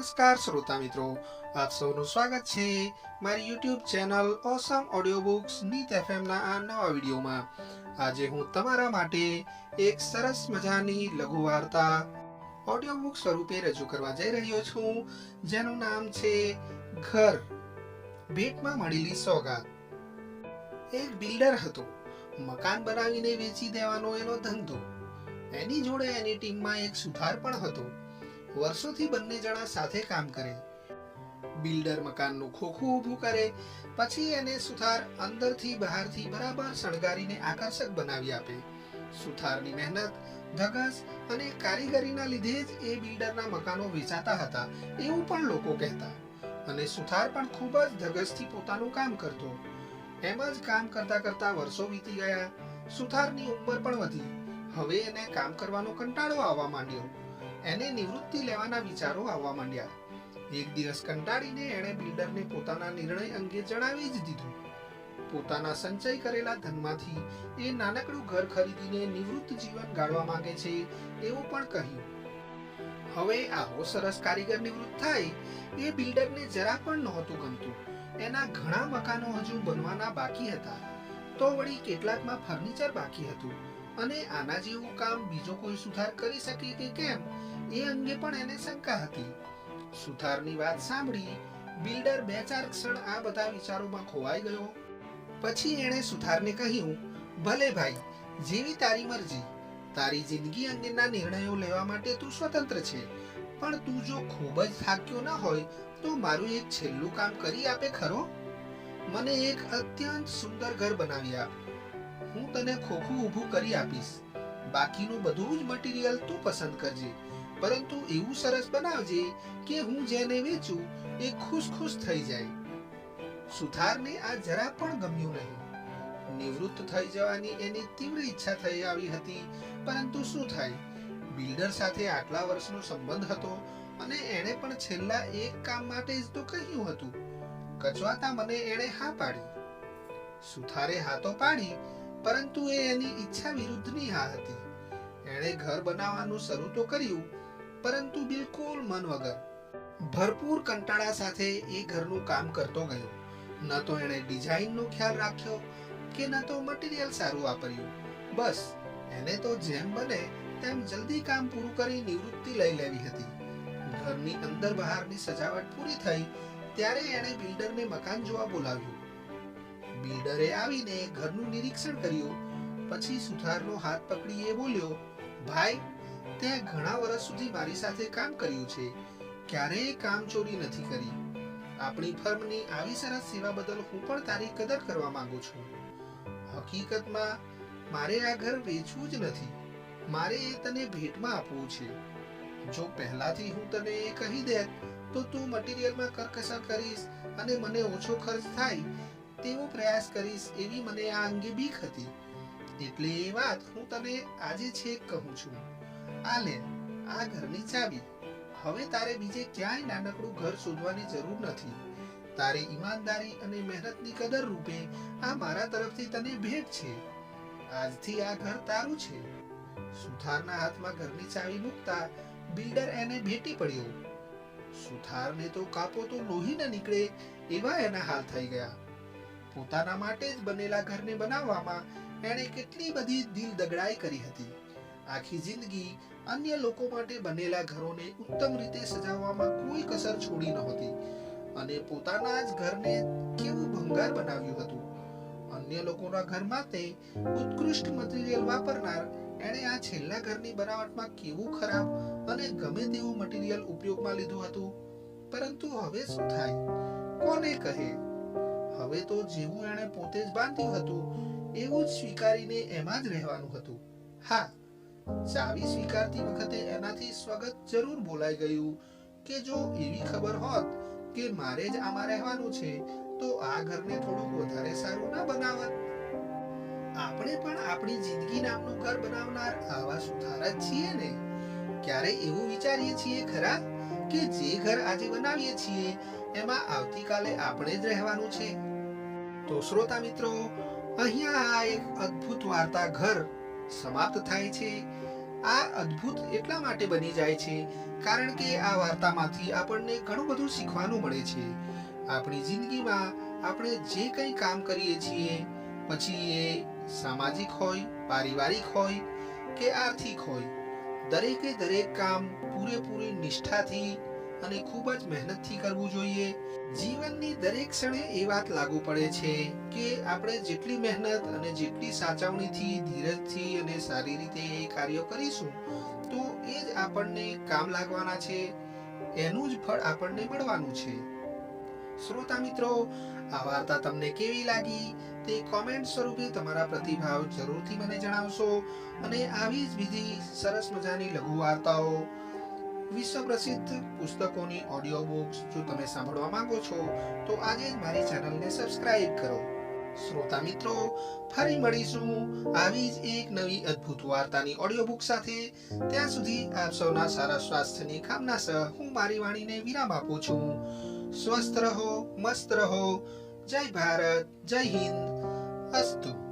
નમસ્કાર શ્રોતા મિત્રો, આપ સૌનું સ્વાગત છે મારી YouTube channel awesome audio books નીત FM ના આ નવા વિડીયોમાં. આજે હું તમારા માટે એક સરસ મજાની લઘુ વાર્તા ઓડિયો બુક સ્વરૂપે રજૂ કરવા જઈ રહ્યો છું, જેનું નામ છે ઘર. ભેટમાં મળેલી સોગાત. એક બિલ્ડર હતો, મકાન બનાવીને વેચી દેવાનો એનો ધંધો. એની જોડે એની ટીમમાં એક સુથાર પણ હતો. વર્ષોથી બંને જણા સાથે કામ કરે. બિલ્ડર મકાનનું ખોખું ઊભું કરે, પછી એને સુથાર અંદરથી બહારથી બરાબર શણગારીને આકર્ષક બનાવી આપે. સુથારની મહેનત, ધગસ અને કારીગરીના લીધે જ એ બિલ્ડરના મકાનો વેચાતા હતા, એવું પણ લોકો કહેતા. અને સુથાર પણ ખૂબ જ ધગસથી પોતાનું કામ કરતો. એમ જ કામ કરતા કરતા વર્ષો વીતી ગયા. સુથારની ઉંમર પણ વધી. હવે એને કામ કરવાનો કંટાળો આવવા માંડ્યો. એને નિવૃત્તિ લેવાના વિચારો આવવા માંડ્યા. એક દિવસ કંટાળીને એણે બિલ્ડરને પોતાના નિર્ણય અંગે જણાવી જ દીધું. પોતાના સંચય કરેલા ધનમાંથી એ નાનકડું ઘર ખરીદીને નિવૃત્ત જીવન ગાળવા માંગે છે એવું પણ કહ્યું. હવે આવો સરસ કારીગર નિવૃત્ત થાય એ બિલ્ડરને જરા પણ નહોતું ગમતું. એના ઘણા મકાનો હજુ બનવાના બાકી હતા. તો વળી કેટલાકમાં ફર્નિચર બાકી હતું. અને આના જેવું કામ બીજો કોઈ સુથાર કરી શકે કે કેમ? એ અંગે પણ એને શંકા હતી. સુથારની વાત સાંભળી બિલ્ડર બે ચાર ક્ષણ આ બધા વિચારોમાં ખોવાઈ ગયો. પછી એણે સુથારને કહ્યું, ભલે ભાઈ, જેવી તારી મરજી. તારી જિંદગી અંગેના નિર્ણયો લેવા માટે તું સ્વતંત્ર છે. પણ તું જો ખૂબ જ થાક્યો ન હોય, તો મારું એક છેલ્લું કામ કરી આપે ખરો? મને એક અત્યંત સુંદર ઘર બનાવી આપ. હું તને ખોખું ઊભું કરી આપીશ. બાકીનું બધું જ મટીરિયલ તું પસંદ કરજે. પરંતુ એવું સરસ બનાવજે કે હું જેને વેચું એ ખુશ ખુશ થઈ જાય. સુથારને આ જરા પણ ગમ્યું નહીં. નિવૃત્ત થઈ જવાની એની તીવ્ર ઈચ્છા થઈ આવી હતી, પરંતુ શું થાય? બિલ્ડર સાથે આટલા વર્ષનો સંબંધ હતો અને એણે પણ છેલ્લા એક કામ માટે જ તો કહ્યું હતું. કચવાતા મને એણે હા પાડી. સુથારે હા તો પાડી પરંતુ એ એની ઈચ્છા વિરુદ્ધની હા હતી. એણે ઘર બનાવવાનું શરૂ તો કર્યું, પરંતુ બિલકુલ મન વગર. ભરપૂર કંટાળા સાથે એ ઘરનું કામ કરતો ગયો. ન તો એણે ડિઝાઇનનો ખ્યાલ રાખ્યો કે ન તો મટીરિયલ સારું વાપર્યું. બસ, એને તો જેમ બને તેમ જલ્દી કામ પૂરું કરી નિવૃત્તિ લઈ લેવી હતી. ઘરની અંદર બહારની સજાવટ પૂરી થઈ, ત્યારે એણે બિલ્ડરને મકાન જોવા બોલાવ્યું. બિલ્ડરે આવીને ઘરનું નિરીક્ષણ કર્યું. પછી સુથારનો હાથ પકડી એ બોલ્યો, ભાઈ તે ઘણા વર્ષ સુધી મારી સાથે કામ કર્યું છે. ક્યારેય કામ ચોરી નથી કરી. આપણી ફર્મની આવી સરસ સેવા બદલ હું પણ તારી કદર કરવા માંગુ છું. હકીકતમાં, મારે આ ઘર વેચવું જ નથી. મારે એ તને ભેટમાં આપવું છે. જો પહેલાથી હું તને એ કહી દેત, તો તું મટીરિયલમાં કરકસર કરીશ અને મને ઓછો ખર્ચ થાય તેવો પ્રયાસ કરીશ એવી મને આ અંગે બીક હતી. એટલે એ વાત હું તને આજે છેક કહું છું. આ લે, આ ઘરની ચાવી. હવે તારે બીજે ક્યાંય નાનકડું ઘર શોધવાની જરૂર નથી. તારી ઈમાનદારી અને મહેનતની કદર રૂપે આ મારા તરફથી તને ભેટ છે. આજથી આ ઘર તારું છે. સુથારના હાથમાં ઘરની ચાવી મૂકતા બિલ્ડર એને ભેટી પડ્યો. સુથારને તો કાપો તો લોહી ન નીકળે એવા એના હાલ થઈ ગયા. પોતાના માટે જ બનેલા ઘરને બનાવવામાં એણે કેટલી બધી દિલ દગડાઈ કરી હતી. આખી જિંદગી અન્ય લોકો માટે બનેલા ઘરોને ઉત્તમ રીતે સજાવવામાં કોઈ કસર છોડી નહોતી અને પોતાના જ ઘરને કેવું ભંગાર બનાવ્યું હતું. અન્ય લોકોના ઘર માટે ઉત્કૃષ્ટ મટીરીયલ વાપરનાર એણે આ છેલ્લા ઘરની બનાવટમાં કેવું ખરાબ અને ગમે તેવું મટીરીયલ ઉપયોગમાં લીધું હતું? પરંતુ હવે શું થાય? કોને કહે? હવે તો જેવું એણે પોતે જ બાંધ્યું હતું, એવું જ સ્વીકારીને એમાં જ રહેવાનું હતું. હા, ચાવી સ્વીકારતી વખતે એનાથી સ્વાગત જરૂર બોલાઈ ગયું કે જો એવી ખબર હોત કે મારે જ આમાં રહેવાનું છે, તો આ ઘરને થોડુંક વધારે સારું ના બનાવત. આપણે પણ આપણી જિંદગી નામનું ઘર બનાવનાર આવા સુથાર જ છીએ ને. ક્યારે એવું વિચારીએ છીએ ખરા કે જે ઘર આજે બનાવીએ છીએ એમાં આવતીકાલે આપણે જ રહેવાનું છે. તો શ્રોતા મિત્રો, અહીંયા આ એક અદ્ભુત વાર્તા ઘર સમાપ્ત થાય છે. આ અદ્ભુત એટલા માટે બની જાય છે કારણ કે આ વાર્તામાંથી આપણને ઘણું બધું શીખવાનું મળે છે. આપણી જિંદગીમાં આપણે જે કંઈ કામ કરીએ છીએ, પછી એ સામાજિક હોય, પારિવારિક હોય કે આર્થિક હોય, દરેકે દરેક કામ પૂરેપૂરી નિષ્ઠાથી અને ખૂબ જ મહેનતથી કરવું જોઈએ. જીવનની દરેક ક્ષણે એ વાત લાગુ પડે છે કે આપણે જેટલી મહેનત અને જેટલી સાચવણીથી, ધીરજથી અને સારી રીતે એ કાર્યો કરીશું, તો એ જ આપણને કામ લાગવાના છે. એનું જ ફળ આપણને મળવાનું છે. શ્રોતા મિત્રો, આ વાર્તા તમને કેવી લાગી? તે કોમેન્ટ સ્વરૂપે તમારા પ્રતિભાવ જરૂરથી મને જણાવશો. અને આવી જ બીજી સરસ મજાની લઘુ વાર્તાઓ વિશ્વ પ્રસિદ્ધ પુસ્તકોની ઓડિયો બુક્સ જો તમે સાંભળવા માંગો છો, તો આજે જ મારી ચેનલને સબસ્ક્રાઇબ કરો. શ્રોતા મિત્રો, ફરી મળીશું આવી જ એક નવી અદ્ભુત વાર્તાની ઓડિયો બુક સાથે. ત્યાં સુધી આપ સૌના સારા સ્વાસ્થ્યની કામના સહ હું મારી વાણીને વિરામ આપું છું. સ્વસ્થ રહો, મસ્ત રહો. જય ભારત, જય હિન્દ. અસ્તુ.